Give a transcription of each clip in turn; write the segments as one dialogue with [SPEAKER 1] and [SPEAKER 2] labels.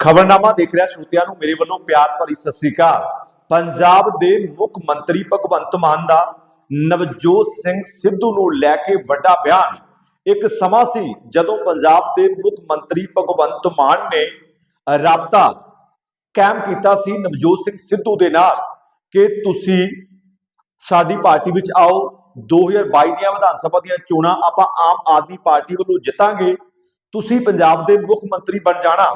[SPEAKER 1] ਖਬਰਨਾਮਾ ਦੇਖ ਰਿਹਾ ਸ਼ਰੋਤਿਆਂ ਨੂੰ, ਮੇਰੇ ਵੱਲੋਂ ਪਿਆਰ ਭਰੀ ਸਤਿ ਸ੍ਰੀ ਅਕਾਲ। ਪੰਜਾਬ ਦੇ ਮੁੱਖ ਮੰਤਰੀ ਭਗਵੰਤ ਮਾਨ ਦਾ ਨਵਜੋਤ ਸਿੰਘ ਸਿੱਧੂ ਨੂੰ ਲੈ ਕੇ ਵੱਡਾ ਬਿਆਨ। ਇੱਕ ਸਮਾਂ ਸੀ ਜਦੋਂ ਪੰਜਾਬ ਦੇ ਮੁੱਖ ਮੰਤਰੀ ਭਗਵੰਤ ਮਾਨ ਨੇ ਰਾਬਤਾ ਕਾਇਮ ਕੀਤਾ ਸੀ ਨਵਜੋਤ ਸਿੰਘ ਸਿੱਧੂ ਦੇ ਨਾਲ ਕਿ ਤੁਸੀਂ ਸਾਡੀ ਪਾਰਟੀ ਵਿੱਚ ਆਓ 2022 ਦੀਆਂ ਵਿਧਾਨ ਸਭਾ ਦੀਆਂ ਚੋਣਾਂ ਆਪਾਂ ਆਮ ਆਦਮੀ ਪਾਰਟੀ ਵੱਲੋਂ ਜਿੱਤਾਂਗੇ, ਤੁਸੀਂ ਪੰਜਾਬ ਦੇ ਮੁੱਖ ਮੰਤਰੀ ਬਣ ਜਾਣਾ।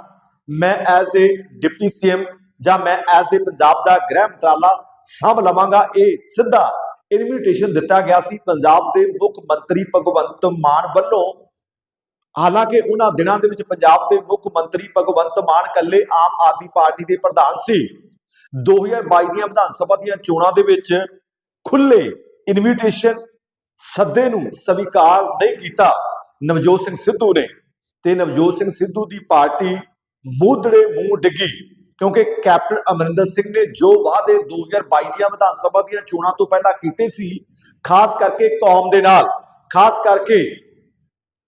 [SPEAKER 1] ਮੈਂ ਐਜ਼ ਏ ਡਿਪਟੀ ਸੀਐਮ ਜਾਂ ਮੈਂ ਐਜ਼ ਏ ਪੰਜਾਬ ਦਾ ਗ੍ਰਹਿ ਮੰਤਰਾਲਾ ਸਾਂਭ ਲਵਾਂਗਾ। ਇਹ ਸਿੱਧਾ ਇਨਵੀਟੇਸ਼ਨ ਦਿੱਤਾ ਗਿਆ ਸੀ ਪੰਜਾਬ ਦੇ ਮੁੱਖ ਮੰਤਰੀ ਭਗਵੰਤ ਮਾਨ ਵੱਲੋਂ। ਹਾਲਾਂਕਿ ਉਹਨਾਂ ਦਿਨਾਂ ਦੇ ਵਿੱਚ ਪੰਜਾਬ ਦੇ ਮੁੱਖ ਮੰਤਰੀ ਭਗਵੰਤ ਮਾਨ ਕੱਲੇ ਆਮ ਆਦਮੀ ਪਾਰਟੀ ਦੇ ਪ੍ਰਧਾਨ ਸੀ। 2022 ਦੀਆਂ ਵਿਧਾਨ ਸਭਾ ਦੀਆਂ ਚੋਣਾਂ ਦੇ ਵਿੱਚ ਖੁੱਲੇ ਇਨਵੀਟੇਸ਼ਨ ਸੱਦੇ ਨੂੰ ਸਵੀਕਾਰ ਨਹੀਂ ਕੀਤਾ। ਨਵਜੋਤ ਸਿੰਘ ਸਿੱਧੂ ਨੇ ਤੇ ਨਵਜੋਤ ਸਿੰਘ ਸਿੱਧੂ ਦੀ ਪਾਰਟੀ ਮੂਧੜੇ ਮੂੰਹ ਡਿੱਗੀ, ਕਿਉਂਕਿ ਕੈਪਟਨ ਅਮਰਿੰਦਰ ਸਿੰਘ ਨੇ ਜੋ ਵਾਅਦੇ 2022 ਦੀਆਂ ਵਿਧਾਨ ਸਭਾ ਦੀਆਂ ਚੋਣਾਂ ਤੋਂ ਪਹਿਲਾਂ ਕੀਤੇ ਸੀ, ਖਾਸ ਕਰਕੇ ਕੌਮ ਦੇ ਨਾਲ, ਖਾਸ ਕਰਕੇ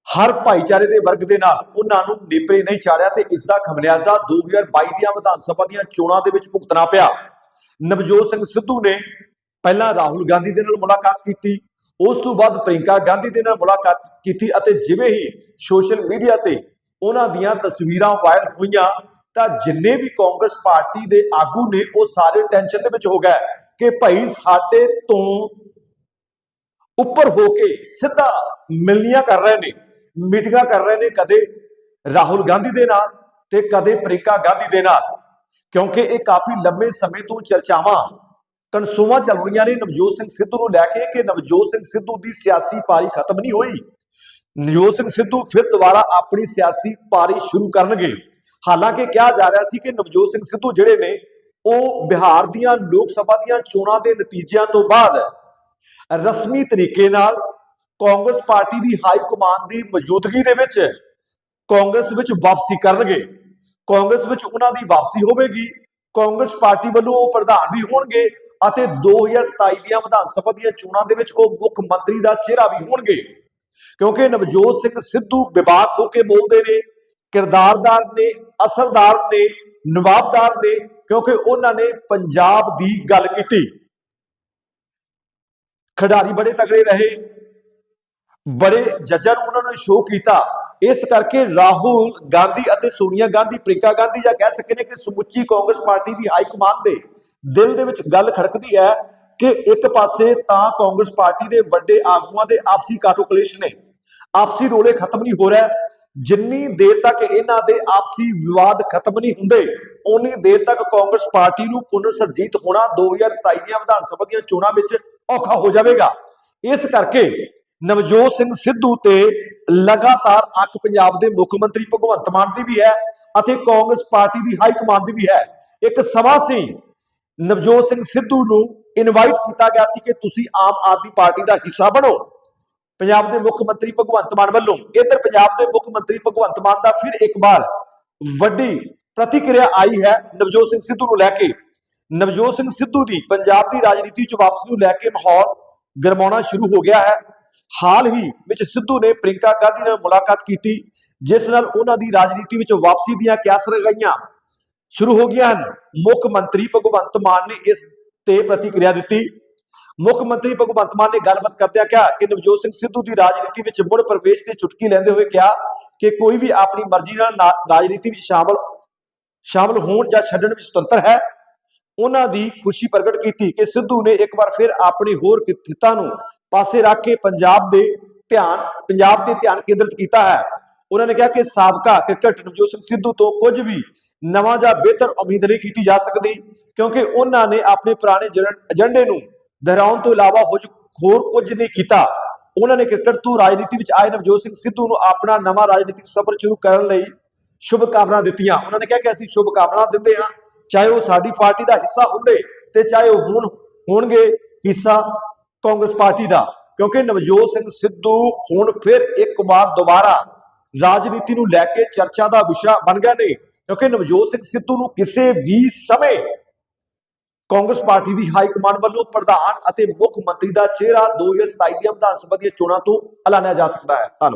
[SPEAKER 1] ਹਰ ਭਾਈਚਾਰੇ ਦੇ ਵਰਗ ਦੇ ਨਾਲ, ਉਹਨਾਂ ਨੂੰ ਨੇਪਰੇ ਨਹੀਂ ਚਾੜਿਆ ਤੇ ਇਸ ਦਾ ਖਮਿਆਜ਼ਾ 2022 ਦੀਆਂ ਵਿਧਾਨ ਸਭਾ ਦੀਆਂ ਚੋਣਾਂ ਦੇ ਵਿੱਚ ਭੁਗਤਣਾ ਪਿਆ। ਨਵਜੋਤ ਸਿੰਘ ਸਿੱਧੂ ਨੇ ਪਹਿਲਾਂ ਰਾਹੁਲ ਗਾਂਧੀ ਦੇ ਨਾਲ ਮੁਲਾਕਾਤ ਕੀਤੀ, ਉਸ ਤੋਂ ਬਾਅਦ ਪ੍ਰਿੰਕਾ ਗਾਂਧੀ ਦੇ ਨਾਲ ਮੁਲਾਕਾਤ ਕੀਤੀ ਅਤੇ ਜਿਵੇਂ ਹੀ ਸੋਸ਼ਲ ਮੀਡੀਆ ਤੇ ਉਹਨਾਂ ਦੀਆਂ ਤਸਵੀਰਾਂ ਵਾਇਰਲ ਹੋਈਆਂ, ਤਾਂ ਜਿੰਨੇ ਵੀ ਕਾਂਗਰਸ ਪਾਰਟੀ ਦੇ ਆਗੂ ਨੇ, ਉਹ ਸਾਰੇ ਟੈਨਸ਼ਨ ਦੇ ਵਿੱਚ ਹੋ ਗਏ ਕਿ ਭਾਈ ਸਾਡੇ ਤੋਂ ਉੱਪਰ ਹੋ ਕੇ ਸਿੱਧਾ ਮਿਲਨੀਆਂ ਕਰ ਰਹੇ ਨੇ, ਮੀਟਿੰਗਾਂ ਕਰ ਰਹੇ ਨੇ ਕਦੇ ਰਾਹੁਲ ਗਾਂਧੀ ਦੇ ਨਾਲ ਤੇ ਕਦੇ ਪ੍ਰਿੰਕਾ ਗਾਂਧੀ ਦੇ ਨਾਲ। ਕਿਉਂਕਿ ਇਹ ਕਾਫੀ ਲੰਮੇ ਸਮੇਂ ਤੋਂ ਚਰਚਾਵਾਂ ਕਨਸੂਮਾ ਚੱਲ ਰਹੀਆਂ ਨੇ। ਨਵਜੋਤ ਸਿੰਘ ਸਿੱਧੂ ਨੂੰ ਲੈ ਕੇ ਕਿ ਨਵਜੋਤ ਸਿੰਘ ਸਿੱਧੂ ਦੀ ਸਿਆਸੀ ਪਾਰੀ ਖਤਮ ਨਹੀਂ ਹੋਈ ਨਵਜੋਤ ਸਿੰਘ ਸਿੱਧੂ ਫਿਰ ਦੁਬਾਰਾ ਆਪਣੀ ਸਿਆਸੀ ਪਾਰੀ ਸ਼ੁਰੂ ਕਰਨਗੇ। ਹਾਲਾਂਕਿ ਕਿਹਾ ਜਾ ਰਿਹਾ ਸੀ ਕਿ ਨਵਜੋਤ ਸਿੰਘ ਸਿੱਧੂ ਜਿਹੜੇ ਨੇ, ਉਹ ਬਿਹਾਰ ਦੀਆਂ ਲੋਕ ਸਭਾ ਦੀਆਂ ਚੋਣਾਂ ਦੇ ਨਤੀਜਿਆਂ ਤੋਂ ਬਾਅਦ ਰਸਮੀ ਤਰੀਕੇ ਨਾਲ ਕਾਂਗਰਸ ਪਾਰਟੀ ਦੀ ਹਾਈ ਕਮਾਂਡ ਦੀ ਮੌਜੂਦਗੀ ਦੇ ਵਿੱਚ ਕਾਂਗਰਸ ਵਿੱਚ ਵਾਪਸੀ ਕਰਨਗੇ। ਕਾਂਗਰਸ ਵਿੱਚ ਉਹਨਾਂ ਦੀ ਵਾਪਸੀ ਹੋਵੇਗੀ। ਕਾਂਗਰਸ ਪਾਰਟੀ ਵੱਲੋਂ ਉਹ ਪ੍ਰਧਾਨ ਵੀ ਹੋਣਗੇ ਅਤੇ 2027 ਦੀਆਂ ਵਿਧਾਨ ਸਭਾ ਦੀਆਂ ਚੋਣਾਂ ਦੇ ਵਿੱਚ ਉਹ ਮੁੱਖ ਮੰਤਰੀ ਦਾ ਚਿਹਰਾ ਵੀ ਹੋਣਗੇ। ਕਿਉਂਕਿ ਨਵਜੋਤ ਸਿੰਘ ਸਿੱਧੂ ਵਿਵਾਦ ਹੋ ਕੇ ਬੋਲਦੇ ਨੇ, ਕਿਰਦਾਰਦਾਰ ਨੇ, ਅਸਰਦਾਰ ਨੇ, ਨਵਾਬਦਾਰ ਨੇ, ਕਿਉਂਕਿ ਉਹਨਾਂ ਨੇ ਪੰਜਾਬ ਦੀ ਗੱਲ ਕੀਤੀ। ਖਿਡਾਰੀ ਬੜੇ ਤਗੜੇ ਰਹੇ, ਬੜੇ ਜੱਜਾਂ ਨੂੰ ਉਹਨਾਂ ਨੇ ਸ਼ੋਅ ਕੀਤਾ। ਇਸ ਕਰਕੇ ਰਾਹੁਲ ਗਾਂਧੀ ਅਤੇ ਸੋਨੀਆ ਗਾਂਧੀ ਪ੍ਰਿੰਕਾ ਗਾਂਧੀ ਜਾਂ ਕਹਿ ਸਕਦੇ ਨੇ ਕਿ ਸਮੁੱਚੀ ਕਾਂਗਰਸ ਪਾਰਟੀ ਦੀ ਹਾਈ ਕਮਾਂਡ ਦੇ ਦਿਲ ਦੇ ਵਿੱਚ ਗੱਲ ਖੜਕਦੀ ਹੈ ਕਿ ਇੱਕ ਪਾਸੇ ਤਾਂ ਕਾਂਗਰਸ ਪਾਰਟੀ ਦੇ ਵੱਡੇ ਆਗੂਆਂ ਦੇ ਆਪਸੀ ਕਾਟੋ ਕਲੇਸ਼ ਨੇ। ਆਪਸੀ ਰੋਲੇ ਖਤਮ ਨਹੀਂ ਹੋ ਰਿਹਾ। ਜਿੰਨੀ ਦੇਰ ਤੱਕ ਇਹਨਾਂ ਦੇ ਆਪਸੀ ਵਿਵਾਦ ਖਤਮ ਨਹੀਂ ਹੁੰਦੇ ਉਨੀ ਦੇਰ ਤੱਕ ਕਾਂਗਰਸ ਪਾਰਟੀ ਨੂੰ ਪੁਨਰ ਸਰਜੀਤ ਹੋਣਾ 2027 ਦੀਆਂ ਵਿਧਾਨ ਸਭਾ ਦੀਆਂ ਚੋਣਾਂ ਵਿੱਚ ਔਖਾ ਹੋ ਜਾਵੇਗਾ। ਇਸ ਕਰਕੇ ਨਵਜੋਤ ਸਿੰਘ ਸਿੱਧੂ ਤੇ ਲਗਾਤਾਰ ਅੱਖ ਪੰਜਾਬ ਦੇ ਮੁੱਖ ਮੰਤਰੀ ਭਗਵੰਤ ਮਾਨ ਦੀ ਵੀ ਹੈ ਅਤੇ ਕਾਂਗਰਸ ਪਾਰਟੀ ਦੀ ਹਾਈ ਕਮਾਂਡ ਦੀ ਵੀ ਹੈ। ਇੱਕ ਸਮਾਂ ਸੀ। ਨਵਜੋਤ ਸਿੰਘ ਸਿੱਧੂ ਨੂੰ ਇਨਵਾਈਟ ਕੀਤਾ ਗਿਆ ਸੀ ਕਿ ਤੁਸੀਂ ਆਮ ਆਦਮੀ ਪਾਰਟੀ ਦਾ ਹਿੱਸਾ ਬਣੋ। ਪੰਜਾਬ ਦੇ ਮੁੱਖ ਮੰਤਰੀ ਭਗਵੰਤ ਮਾਨ ਵੱਲੋਂ ਇਧਰ ਪੰਜਾਬ ਦੇ ਮੁੱਖ ਮੰਤਰੀ ਭਗਵੰਤ ਮਾਨ ਦਾ ਫਿਰ ਇੱਕ ਵਾਰ ਵੱਡੀ ਪ੍ਰਤੀਕਿਰਿਆ ਆਈ ਹੈ ਨਵਜੋਤ ਸਿੰਘ ਸਿੱਧੂ ਨੂੰ ਲੈ ਕੇ। ਨਵਜੋਤ ਸਿੰਘ ਸਿੱਧੂ ਦੀ ਪੰਜਾਬ ਦੀ ਰਾਜਨੀਤੀ 'ਚ ਵਾਪਸੀ ਨੂੰ ਲੈ ਕੇ ਮਾਹੌਲ ਗਰਮਾਉਣਾ ਸ਼ੁਰੂ ਹੋ ਗਿਆ ਹੈ। ਹਾਲ ਹੀ ਵਿੱਚ ਸਿੱਧੂ ਨੇ ਪ੍ਰਿੰਕਾ ਗਾਂਧੀ ਨਾਲ ਮੁਲਾਕਾਤ ਕੀਤੀ, ਜਿਸ ਨਾਲ ਉਹਨਾਂ ਦੀ ਰਾਜਨੀਤੀ ਵਿੱਚ ਵਾਪਸੀ ਦੀਆਂ ਕਿਆਸ ਰਗਾਈਆਂ ਸ਼ੁਰੂ ਹੋ ਗਈਆਂ ਹਨ। ਮੁੱਖ ਮੰਤਰੀ ਭਗਵੰਤ ਮਾਨ ਨੇ ਇਸ ਤੇ ਪ੍ਰਤੀਕਿਰਿਆ ਦਿੱਤੀ। ਮੁੱਖ ਮੰਤਰੀ ਭਗਵੰਤ ਮਾਨ ਨੇ ਗੱਲਬਾਤ ਕਰਦਿਆਂ ਕਿਹਾ ਕਿ ਨਵਜੋਤ ਸਿੰਘ ਸਿੱਧੂ ਦੀ ਰਾਜਨੀਤੀ ਵਿੱਚ ਮੁੜ ਪ੍ਰਵੇਸ਼ ਦੀ ਚੁਟਕੀ ਲੈਂਦੇ ਹੋਏ ਕਿਹਾ ਕਿ ਕੋਈ ਵੀ ਆਪਣੀ ਮਰਜ਼ੀ ਨਾਲ ਰਾਜਨੀਤੀ ਵਿੱਚ ਸ਼ਾਮਲ ਸ਼ਾਮਲ ਹੋਣ ਜਾਂ ਛੱਡਣ ਵਿੱਚ ਸੁਤੰਤਰ ਹੈ। ਉਹਨਾਂ ਦੀ ਖੁਸ਼ੀ ਪ੍ਰਗਟ ਕੀਤੀ ਕਿ ਸਿੱਧੂ ਨੇ ਇੱਕ ਵਾਰ ਫਿਰ ਆਪਣੀ ਹੋਰ ਹਿੱਤਾਂ ਨੂੰ ਪਾਸੇ ਰੱਖ ਕੇ ਪੰਜਾਬ ਦੇ ਧਿਆਨ ਪੰਜਾਬ ਤੇ ਧਿਆਨ ਕੇਂਦਰਿਤ ਕੀਤਾ ਹੈ। ਉਹਨਾਂ ਨੇ ਕਿਹਾ ਕਿ ਸਾਬਕਾ ਕ੍ਰਿਕਟ ਨਵਜੋਤ ਸਿੰਘ ਸਿੱਧੂ ਤੋਂ ਕੁਝ ਵੀ ਨਵਾਂ ਜਾਂ ਬਿਹਤਰ ਉਮੀਦ ਨਹੀਂ ਕੀਤੀ ਜਾ ਸਕਦੀ, ਕਿਉਂਕਿ ਉਹਨਾਂ ਨੇ ਆਪਣੇ ਪੁਰਾਣੇ ਏਜੰਡੇ ਨੂੰ ਦੁਹਰਾਉਣ ਤੋਂ ਇਲਾਵਾ ਹੋਰ ਕੁਝ ਨਹੀਂ ਕੀਤਾ। ਉਹਨਾਂ ਨੇ ਕ੍ਰਿਕਟ ਤੋਂ ਰਾਜਨੀਤੀ ਵਿੱਚ ਆਏ ਨਵਜੋਤ ਸਿੰਘ ਸਿੱਧੂ ਨੂੰ ਆਪਣਾ ਨਵਾਂ ਰਾਜਨੀਤਿਕ ਸਫ਼ਰ ਸ਼ੁਰੂ ਕਰਨ ਲਈ ਸ਼ੁਭ ਕਾਮਨਾ ਦਿੱਤੀਆਂ। ਉਹਨਾਂ ਨੇ ਕਿਹਾ ਕਿ ਅਸੀਂ ਸ਼ੁਭ ਕਾਮਨਾ ਦਿੰਦੇ ਹਾਂ, ਚਾਹੇ ਉਹ ਸਾਡੀ ਪਾਰਟੀ ਦਾ ਹਿੱਸਾ ਹੁੰਦੇ ਤੇ ਚਾਹੇ ਉਹ ਹੁਣ ਹੋਣਗੇ ਹਿੱਸਾ ਕਾਂਗਰਸ ਪਾਰਟੀ ਦਾ। ਕਿਉਂਕਿ ਨਵਜੋਤ ਸਿੰਘ ਸਿੱਧੂ ਹੁਣ ਫਿਰ ਇੱਕ ਵਾਰ ਦੁਬਾਰਾ ਰਾਜਨੀਤੀ ਨੂੰ ਲੈ ਕੇ ਚਰਚਾ ਦਾ ਵਿਸ਼ਾ ਬਣ ਗਿਆ ਨੇ, ਕਿਉਂਕਿ ਨਵਜੋਤ ਸਿੰਘ ਸਿੱਧੂ ਨੂੰ ਕਿਸੇ ਵੀ ਸਮੇਂ ਕਾਂਗਰਸ ਪਾਰਟੀ ਦੀ ਹਾਈ ਕਮਾਂਡ ਵੱਲੋਂ ਪ੍ਰਧਾਨ ਅਤੇ ਮੁੱਖ ਮੰਤਰੀ ਦਾ ਚਿਹਰਾ 2027 ਦੀਆਂ ਵਿਧਾਨ ਸਭਾ ਦੀਆਂ ਚੋਣਾਂ ਤੋਂ ਐਲਾਨਿਆ ਜਾ ਸਕਦਾ ਹੈ। ਧੰਨਵਾਦ।